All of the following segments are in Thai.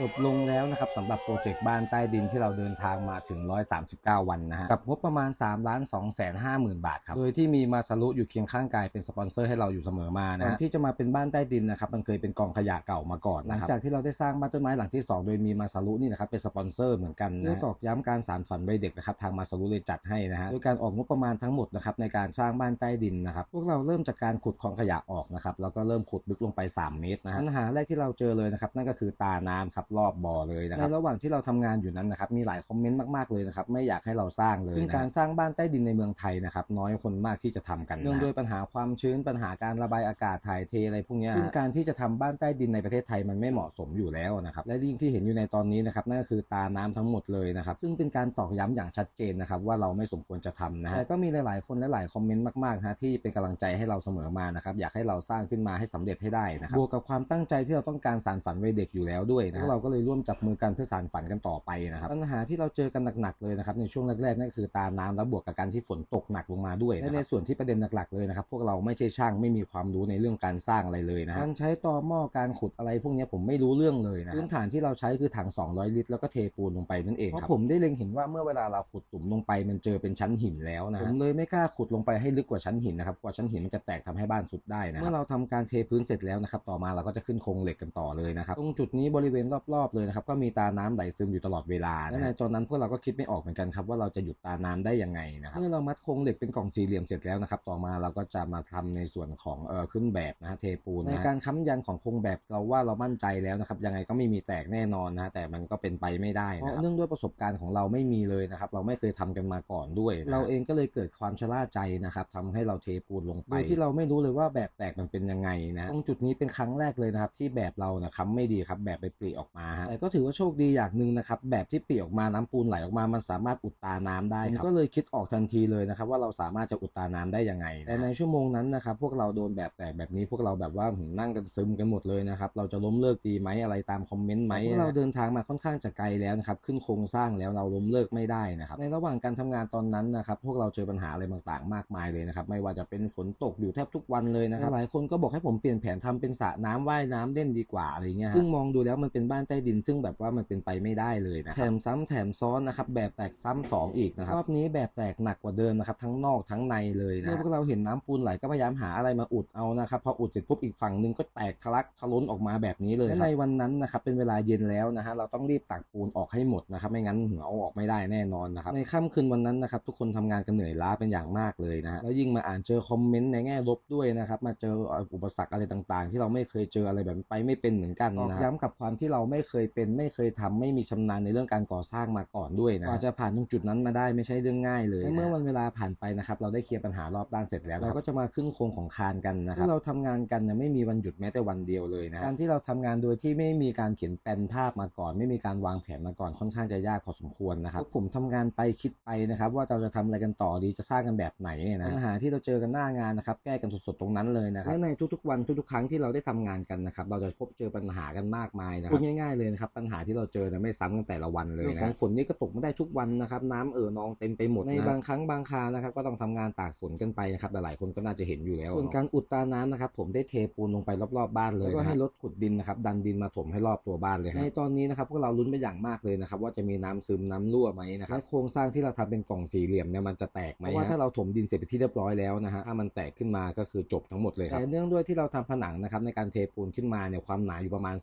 จบลงแล้วนะครับสำหรับโปรเจกต์บ้านใต้ดินที่เราเดินทางมาถึง 139 วันนะฮะกับงบประมาณ3ล้าน2แสน5หมื่นบาทครับโดยที่มีมาซารุอยู่เคียงข้างกายเป็นสปอนเซอร์ให้เราอยู่เสมอมานะฮะที่จะมาเป็นบ้านใต้ดินนะครับมันเคยเป็นกองขยะเก่ามาก่อนหลังจากที่เราได้สร้างบ้านต้นไม้หลังที่ 2 โดยมีมาซารุนี่นะครับเป็นสปอนเซอร์เหมือนกันนะเพื่อตอกย้ำการสานฝันวัยเด็กนะครับทางมาซารุเลยจัดให้นะฮะโดยการออกงบประมาณทั้งหมดนะครับในการสร้างบ้านใต้ดินนะครับพวกเราเริ่มจากการขุดคลองขยะออกนะครับแล้วก็เริ่มขุดลึกลงไป 3 เมตรนะฮะปัญหาแรกที่เราเจอเลยนะครับนั่นก็คือตาน้ำครับรอบบ่อเลยนะครับในระหว่างที่เราทำงานอยู่นั้นนะครับมีหลายคอมเมนต์มากๆเลยนะครับไม่อยากให้เราสร้างเลยซึ่งการสร้างบ้านใต้ดินในเมืองไทยนะครับน้อยคนมากที่จะทำกันเนื่องด้วยปัญหาความชื้นปัญหาการระบายอากาศถ่ายเทอะไรพวกเนี้ยซึ่งการที่จะทำบ้านใต้ดินในประเทศไทยมันไม่เหมาะสมอยู่แล้วนะครับและยิ่งที่เห็นอยู่ในตอนนี้นะครับนั่นก็คือตาน้ำทั้งหมดเลยนะครับซึ่งเป็นการตอกย้ำอย่างชัดเจนนะครับว่าเราไม่สมควรจะทำนะฮะแต่ก็มีหลายๆคนและหลายคอมเมนต์มากๆนะที่เป็นกำลังใจให้เราเสมอมานะครับอยากให้เราสร้างขึ้นมาให้สำเร็จให้ได้นะครับบวกกับความตั้งใจที่เราต้องการสานฝันวัยเด็กอยู่แล้วด้วยนะพวกเราก็เลยร่วมจับมือกันเพื่อสานฝันกันต่อไปนะครับปัญหาที่เราเจอกันหนักๆเลยนะครับในช่วงแรกๆนั่นคือตาน้ำแล้วบวกกับการที่ฝนตกหนักลงมาด้วยและในส่วนที่ประเด็นหลักๆเลยนะครับพวกเราไม่ใช่ช่างไม่มีความรู้ในเรื่องการสร้างอะไรเลยนะการใช้ตอหม้อการขุดอะไรพวกนี้ผมไม่รู้เรื่องเลยนะพื้นฐานที่เราใช้คือถัง 200 ลิตร แล้วก็เทปูนลงไปนั่นเองครับผมได้เล็งเห็นว่าเมื่อเวลาเราขุดตุ่มลงไปมันเจอเป็นชั้นหินแล้วนะผมเลยไม่กล้าขุดลงไปให้ลึกกว่าชั้นหินนะครับกว่าชั้นหินมันจะแตกทำให้บ้านสุดได้นะเมื่อเราทำการเทพื้นเสร็จแล้วนะครับต่อมาเราก็จะขึ้นโครงเหล็กกันต่อเลยนะครับตรงจุดนี้บริเวณรอบๆเลยนะครับก็มีตาน้ำไหลซึมอยู่ตลอดเวลาและในตอนนั้นพวกเราก็คิดไม่ออกเหมือนกันครับว่าเราจะหยุดตาน้ำได้ยังไงนะครับเมื่อเรามัดโครงเหล็กเป็นกล่องสี่เหลี่ยมเสร็จแล้วนะครับต่อมาเราก็จะมาทำในส่วนของเอ่อขึ้นแบบนะฮะเทปูนในการค้ำยันของโครงแบบเราว่าเรามั่นใจแล้วนะครับยังไงก็ไม่มีแตกแน่นอนนะแต่มันก็เป็นไปไม่ได้นะเนื่องด้วยประสบการณ์ของเราไม่มีเลยนะครับเราไม่เคยทำกันมาก่อนด้วย เราเองก็เลยเกิดความชะล่าใจนะครับทำให้เราเทปูนลงไปโดยที่เราไม่รู้เลยว่าแบบแตกมันเป็นยังไงนะตรงจุดนี้เป็นครั้งแรกเลยนะครับที่แบบเรานะค้ำไม่ดีครับแบบไปปลีออกมาฮะแต่ก็ถือว่าโชคดีอย่างหนึ่งนะครับแบบที่ปลีออกมาน้ำปูนไหลออกมามันสามารถอุดตาน้ำได้ครับก็เลยคิดออกทันทีเลยนะครับว่าเราสามารถจะอุดตาน้ำได้ยังไง แต่ในชั่วโมงนั้นนะครับพวกเราโดนแบบแตกแบบนี้พวกเราแบบว่าหืมนั่งกันซึมกันหมดเลยนะครับเราจะล้มเลิกดีไหมอะไรตามคอมเมนต์ไหมพวกเราเดินทางมาค่อนข้างจะไกลแล้วนะครับขึ้นโครงสร้างแล้วเราล้มเลิกไม่ได้นะครับในระหว่างการทำงานตอนนั้นนะครับพวกเราเจอปัญหาอะไรต่างๆ มากมายเลยนะครับไม่ว่าจะเป็นฝนตกอยู่แทบทุกวันเลยนะครับหลายคนก็บอกให้ผมเปลี่ยนแผนทำเป็นสระน้ำว่ายน้ำเล่นดีกว่าอะไรเงี้ยซึ่งมองดูแล้วมันเป็นบ้านใต้ดิน ซึ่งแบบว่ามันเป็นไปไม่ได้เลยนะแถมซ้ำแถมซ้อนนะครับแบบแตกซ้ำสองอีกนะครับรอบนี้แบบแตกหนักกว่าเดิมนะครับทั้งนอกทั้งในเลยนะเมื่อพวกเราเห็นน้ำปูนไหลก็พยายามหาอะไรมาอุดเอานะครับพออุดเสร็จปุ๊บอีกฝั่งหนึงก็แตกทะลักทะล้นออกมาแบบนี้เลยและในวันนั้นนะครับเป็นเวลาเย็นแล้วนะฮะเราต้องรีบตักปูนออกให้หมดนะครับไม่งั้นเอาออกไม่ได้แน่นอนนะครับในค่ำคืนวันนั้นนะครับทุกคนทำงานกันเหนื่อยล้าเป็นอย่างมากเลยนะฮะแล้วยิ่งมาอ่านเจอคอมเมนต์ในแง่ลบด้วยนะครับมาเจออุปสรรคอะไรต่างๆ ที่เราไม่เคยเจออะไรแบบนี้ไปไม่เป็นเหมือนกันนะย้ำกับความที่เราไม่เคยเป็นไม่เคยทำไม่มีชำนาญในเรื่องการก่อสร้างมาก่อนด้วยนะกว่าจะผ่านตรงจุดนั้นมาได้ไม่ใช่เรื่องง่ายเลยและเมื่อวันเวลาผ่านไปนะครับเราได้เคลียร์ปัญหารอบด้านเสร็จแล้วเราก็จะมาขึ้นโครงของคานกันนะครับที่เราทำงานกันเนี่ยไม่มีวันหยุดแม้แต่วันเดียวเลยนะการที่เราทำงานโดยที่ไม่มีการเขียนแปลนภาพมาก่อน ไม่มีการวางแผนมาก่อนค่อนข้างจะยากพอสมควรนะครับผมทำงานไปคิดไปนะครับว่าเราจะทำอะไรกันต่อดีจะสร้างกันแบบไหนนะปัญหาที่เราเจอกันหน้างานนะครับแก้กันสดๆตรงนั้นเลยนะครับและในทุกๆวันทุกๆครั้งที่เราได้ทำงานกันนะครับเราจะพบเจอปัญหากันมากมายนะครับพูดง่ายๆเลยนะครับปัญหาที่เราเจอเนี่ยไม่ซ้ำกันแต่ละวันเลยนะของฝนนี่ก็ตกไม่ได้ทุกวันนะครับน้ำเอ่อนองเต็มไปหมดในบางครั้งบางครานะครับก็ต้องทำงานตากฝนกันไปนะครับหลายๆคนก็น่าจะเห็นอยู่แล้วส่วนการอุดตาน้ำนะครับผมได้เทปูนลงไปรอบๆบ้านเลยแล้วก็ให้รถขุดดินนะครับดันดินมาถมให้รอบตัวบ้านเลยในตอนนี้นะครับพวกเราลุ้นไปอย่างมากเลยนะครับว่าจะมีน้ำซึมน้ำรั่วไหมนะครับและโครงสร้างที่เราทำเป็นกล่องสี่เหลี่ยมเนี่ยมันจะแตกไหมเพราะว่าถ้าเราถมดินเสร็จไปนที่เรียบร้อยแล้วนะฮะถ้ามันแตกขึ้นมาก็คือจบทั้งหมดเลยครับแต่เนื่องด้วยที่เราทำผนังนะครับในการเทปูนขึ้นมาเนี่ยความหนาอยู่ประมาณ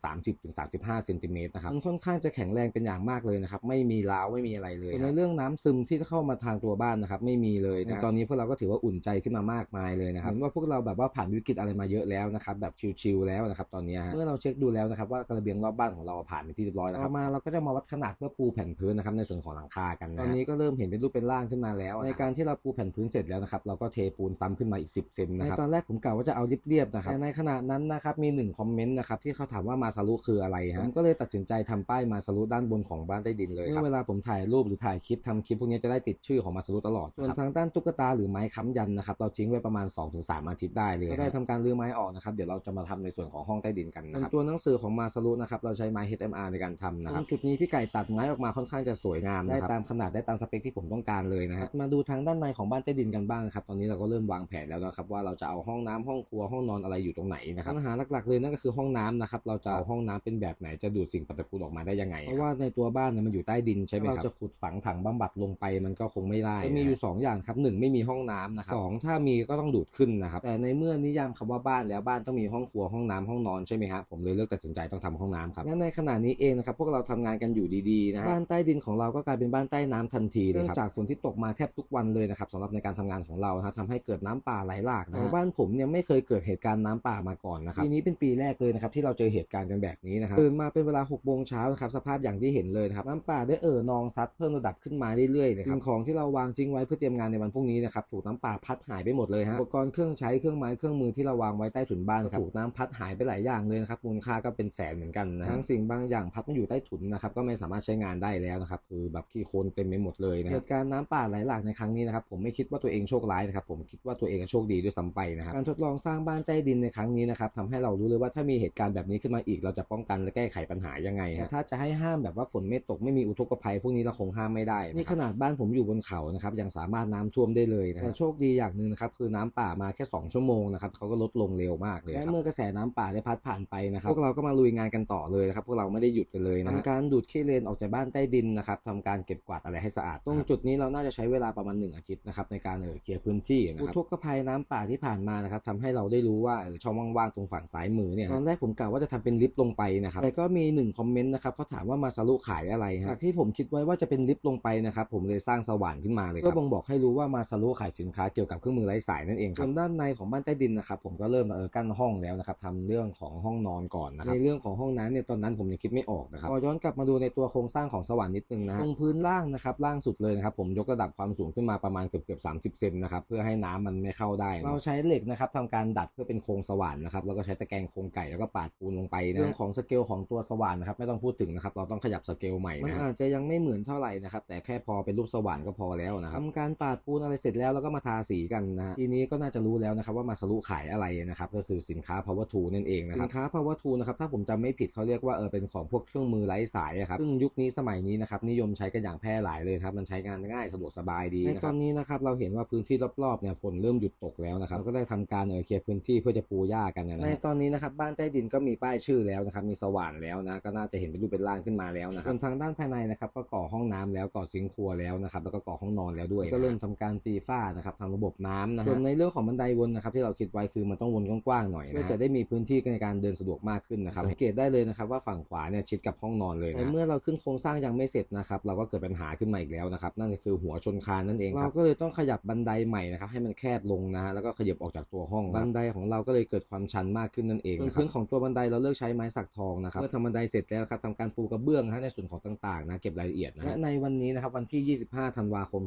30-35เซนติเมตรนะครับมันค่อนข้างจะแข็งแรงเป็นอย่างมากเลยนะครับไม่มีร้าวไม่มีอะไรเลยส่วนในเรื่องน้ำซึมที่เข้ามาทางตัวบ้านนะครับไม่มีเลยนะตอนนี้พวกเราก็ถือว่าอุ่นใจขึ้นมามากมายเลยนะครับเห็นว่าพวกเราแบบว่าผ่านวิกฤตอะไรมาเยอะแล้วนะครับแบบชิลๆแล้วนะครับตอนนี้ฮะเมื่อเราเช็คดูแล้วนะครับว่ากระเบียงรอบบ้านของเราผ่านไปที่เรียบร้อยแล้วครับมาเราก็จะมาวัดขนาดเพื่อปูแผ่นพื้นนะครับในส่วนของหลังคากันนะตอนนี้ก็เริ่มเห็นเป็นรูปเป็นร่างขึ้นมาแล้ว ในการที่เราปูแผ่นพื้นเสร็จแล้วนะครับเราก็เทปูนซ้ำขึ้นมาอีก 10เซนนะครับในตอนแรกผมกะว่าจะเอาเรียบๆนะครับแต่ในขณะนั้นนะครับมีหนึ่งคอมเมนต์นะครับที่เขาถามว่ามาซารุคืออะไรฮะผมก็เลยตัดสินใจทำป้ายมาซารุด้านบนของบ้านใต้ดินเลยเมื่อเวลาผมถ่ายรูปหรือถ่ายคลิปทำคลิปพวกนี้จะได้ติดชื่อของมาซารุตลอดส่วนทางด้านตุ๊กตาหรือไม้ค้ำยันนะครับเราทิ้งไว้ประมาณ 2-3 อาทิตย์ได้เลยก็ได้ทำการรื้อไม้ออกนะครับเดี๋ยวเราจะมาทำในส่วนของห้องใต้ดินกันนะครับตัวหนังสือของมาซารุนะครับเราใช้ไม้ HMR ในการทำนะครับจุดนี้พี่ไก่ตัดไม้ออกมาค่อนข้างจะสวยงามได้ตามขนาดได้ตามสเปคที่ผมต้องการเลยนะครับมาดูทางด้านในของบ้านใต้ดินกันบ้างครับตอนนี้เราก็เริ่มวางแผนแล้วนะครับว่าเราจะเอาห้องน้ำห้องครัวห้องนอนอะไรอยู่ตรงไหนนะครับปัญหาหลักๆเลยนั่นก็คือห้องน้ำนะครับเราจะเอาห้องน้ำเป็นแบบไหนจะจะดูดสิ่งปฏิกูลออกมาได้ยังไง เพราะว่าในตัวบ้านเนี่ยมันอยู่ใต้ดินใช่ไหมครับเราจะขุดฝังถังบำบัดลงไปมันก็คงไม่ได้จะมีอยู่ 2 อย่างครับหนึ่งไม่มีห้องน้ำนะครับสองถ้ามีก็ต้องดูดขึ้นนะครับแต่ในเมื่อนิยามคำว่าบ้านแล้วบ้านต้องมีห้องครัวห้องน้ำห้องนอนใช่ไหมครับผมเลยเลือกตัดสินใจต้องทำห้องน้ำครับและในขณะนี้เองนะครับพวกเราทำงานกันอยู่ดีๆนะฮะบ้านใต้ดินของเราก็กลายเป็นบ้านใต้น้ำทันทีเลยครับจากฝนที่ตกมาแทบทุกวันเลยนะครับสำหรับในการทำงานของเรานะทำให้เกิดน้ำป่าไหลหลากนะบ้านผมเนี่ยไม่เคยเกิดเหตุการณ์น้ำป่ามาก่อนนะครับปีนี้เป็นปีแรกเลยนะครับที่เราเจอเหตุการณ์กันแบบนี้นะครับตื่นมาเป็นเวลา6โมงเช้านะครับสภาพอย่างที่เห็นเลยนะครับน้ำป่าได้เอ่อนองซัดเพิ่มระดับขึ้นมาเรื่อยๆเลยครับสิ่งของที่เราวางทิ้งไว้เพื่อเตรียมงานในวันพรุ่งนี้นะครับถูกน้ำป่าพัดหายไปหมดเลยฮะอุปกรณ์เครื่องใช้เครื่องไม้เครื่องมือที่เราวางไว้ใต้ถุนบ้านนะครับถูกน้ำพัดหายไปหลายอย่างเลยนะครับมูลค่าก็เป็นแสนเหมือนกันนะทั้งสิ่งบางอย่างพัดมาอยู่ใต้ถุนนะครับก็ไม่สามารถใช้งานได้แล้วนะครับคือแบบขี้โคลนเต็มไปหมดเลยนะเหตุการณ์น้ำป่าไหลหลากในครั้งนี้นะครับผมไม่คิดว่าตัวเองโชคร้ายนะครับผมคิดว่าตัวเองโชคดีด้วยซ้ำไปนะครับการทดลองสร้างบ้านใต้ดินในครั้งนี้นะครับทำให้เรารู้เลยว่าถ้ามีเหตุการณ์แบบนี้ขึ้นมาอีก เราจะป้องกันและแก้ไขปัญหายังไงฮะถ้าจะให้ห้ามแบบว่าฝนไม่ตกไม่มีอุทกภัย พวกนี้เราคงห้ามไม่ได้นี่ขนาดบ้านผมอยู่บนเขานะครับยังสามารถน้ำท่วมได้เลยนะแต่โชคดีอย่างหนึ่งนะครับคือน้ำป่ามาแค่ 2 ชั่วโมงนะครับเขาก็ลดลงเร็วมากเลยและเมื่อกระแสน้ำป่าได้พัดผ่านไปนะครับพวกเราก็มาลุยงานกันต่อเลยนะครับพวกเราไม่ได้หยุดกันเลยนะทำการดูดขี้เลนออกจากบ้านใต้ดินนะครับทำการเก็บกวาดอะไรให้สะอาดตรงจุดนี้เราน่าจะใช้เวลาประมาณ1อาทิตย์นะครับในการเออเคลียร์พื้นที่นะครับอุทกภัยน้ำป่าที่ผ่านมานะครับทำให้เราได้รู้ว่าเออช่องว่างๆตรงฝั่งซ้ายมือเนี่ยตอนแรกผมกะว่าจะทำเป็นลิฟต์ลงไปนะครับแต่ก็มีหนึ่งคอมเมนต์นะครับเขาถามว่ามาซารุขายอะไรฮะจากที่ผมคิดไว้ว่าจะเป็นลิฟต์ลงไปนะครับผมเลยสร้างสว่านขึ้นมาเลยครับก็บ่งบอกให้รู้ว่ามาซารุขายสินค้าเกี่ยวกับเครื่องมือไร้สายนั่นเองครับส่วนด้านในของบ้านใต้ดินนะครับผมก็เริ่มเออกั้นห้องแล้วนะครับทำเรื่องของห้องนอนก่อนนะครับในเรื่องของห้องน้ำเนี่ยตอนนั้นผมยังคิดไม่ออกนะครับพอย้อนกลับมาดูในตัวโครงสร้างของสว่านนิดนึงนะฮะตรงพื้นล่างนะครับล่างสุดเลยนะครับผมยกระดับความสูงขึ้นมาประมาณเกือบเกือบสามสิบเซนนะครับเพื่อให้น้ำมันไม่เข้าได้ เราใช้เหล็กนะครับทำการดัดเพื่อเป็นโครงสว่านนะครับแล้วก็ใช้ตะแกรงโครงไก่แล้วก็ปาดปูนลงไปนะเรื่องของสเกลของตัวสว่านนะครับ ไม่ต้องพูดถึงนะครับ เราต้องขยับสเกลใหม่นะมันอาจจะยังไม่เหมือนเท่าไหร่นะครับ แต่แค่พอเป็นรูปสว่านก็พอแล้วนะครับทำการปาดปูนอะไรเสร็จแล้วแล้วก็มาทาสีกันนะฮะทีนี้ก็น่าจะรู้แล้วนะครับว่ามาสรุขายอะไรนะครับ ก็คือสินค้า power tool นั่นเองนะครับสินค้า power tool นะครับถ้าผมจำไม่ผิดเขาเรียกว่าเออเป็นของพวกเครื่องมือไร้สายอะครับซึ่งยุคนี้สมัยนี้นะครับนิยมใช้กันอย่างแพร่หลายเลยครับมันใช้งานง่ายสะดวกสบายดีในตอนนี้นะครับเราเห็นว่าพื้นที่รอบๆเนี่ยฝนเริ่มหยุดตกแล้วนะครับเราก็ได้ทำการเออเคลียร์พื้นที่เพื่อจะปูหญ้ากันนะในตอนนี้นะครับบ้านใต้ดินก็มีป้ายชื่อแล้วนะครับมีสว่านแล้วนะก็น่าจะเห็นเป็นรูปเป็นร่างขึ้นมาแล้วนะครับส่วนทางด้านภายในนะครับก็ก่อห้องน้ำแล้วก่อซิงค์ครัวแล้วนะครับแล้วก็ก่อห้องนอนแล้วด้วยก็เริ่มทำการตีฝ้านะครับทางระบบน้ำนะส่วนในเรื่องของบันไดวนนะครับที่เราคิดไว้คือมันต้องวนกว้างๆหน่อยนะเพื่อจะได้มีพื้นที่ในการเดินสะดวกมากขึ้นนะครับสังเกตได้เลยนะครับว่าฝั่งขวาเนี่ยชิดกับห้องนอนเลยนะแต่เมื่อเราขึ้นโครงสร้างยังไม่เสร็จนะครับเราก็เกิดปัญหาขึ้นมาอีกแล้วนะครับนั่นก็คือหัวชนคานนั่นเองเราก็เลยต้องขยับบันไดใหม่นะครับให้มันแคบลงนะฮะแล้วก็ขยับออกจากตัวห้องบันไดของเราก็เลยเกิดความชันมากขึ้นนั่นเองนะครับพื้นของตัวบันไดเราเลือกใช้ไม้สักทองนะครับเมื่อทำบันไดเสร็จแล้วครับทำการปูกระเบื้องนะในส่วนของต่างๆนะเก็บรายละเอียดนะและในวันนี้นะครับวันที่ 25 ธันวาคม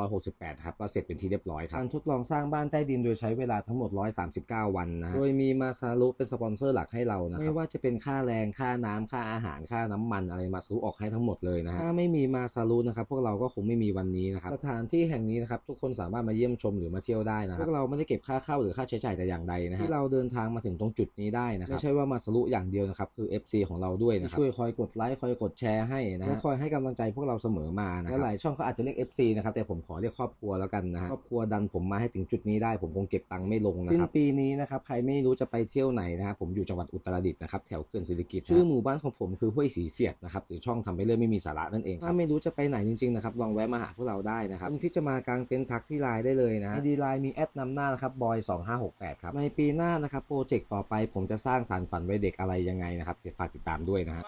2568 ครับก็เสร็จเป็นที่เรียบร้อยครับการทดลองสร้างบ้านใต้ดินโดยใช้เวลาทั้งหมด 139 วันนะโดยมีมาซารุเป็นสปอนเซอร์หลักให้เรานะครับไม่ว่าจะเป็นค่าแรงค่าน้ำค่าอาหารค่าน้ำมันอะไรมาซารุออกให้ทั้งหมดเลยนะฮะถ้าไม่มีมาซารุนะครับพวกเราก็คงไม่มีวันนี้นะครับสถานที่แห่งนี้นะครับทุกคนสามารถมาเยี่ยมชมหรือมาเที่ยวได้นะครับพวกเราไม่ได้เก็บค่าเข้าหรือค่าใช้จ่ายแต่อย่างใดนะฮะที่เราเดินทางมาถึงตรงจุดนี้ได้นะครับไม่ใช่ว่ามาซารุอย่างเดียวนะครับคือ FC ของเราด้วยนะครับช่วยคอยกดไลค์คอยกดแชร์ให้นะและคอยให้กำลังใจพวกเราเสมอมานะและหลายช่องเขาอาจจะเรียก FC นะครับแต่ผมขอเรียกครอบครัวแล้วกันนะฮะครอบครัวดันผมมาให้ถึงจุดนี้ได้ผมคงเก็บตังค์ไม่ลงนะครับสิ้นปีนี้นะครับใครไม่รู้จะไปเที่ยวไหนนะครับผมอยู่จังหวัดอุตรดิตถ์นะครับแถวเขื่อนศิริกิติ์ชื่อหมู่บ้านของผมคือห้วยสีเสียดนะครับหรือช่องทำไปเรื่อยไม่มีสาระนั่นเองถ้าไม่รู้จะไปไหนจริงๆนะครับลองแวะมาหาพวกเราได้นะครับที่จะมากางเต็นท์ทักที่ไลน์ได้เลยนะดีไลน์มีแอดนำหน้านะครับบอย2568ครับในปีหน้านะครับโปรเจกต์ต่อไปผมจะสร้างสารฝันไว้เด็กอะไรยังไงนะครับเดี๋ยวฝากติดตามด้วยนะฮะ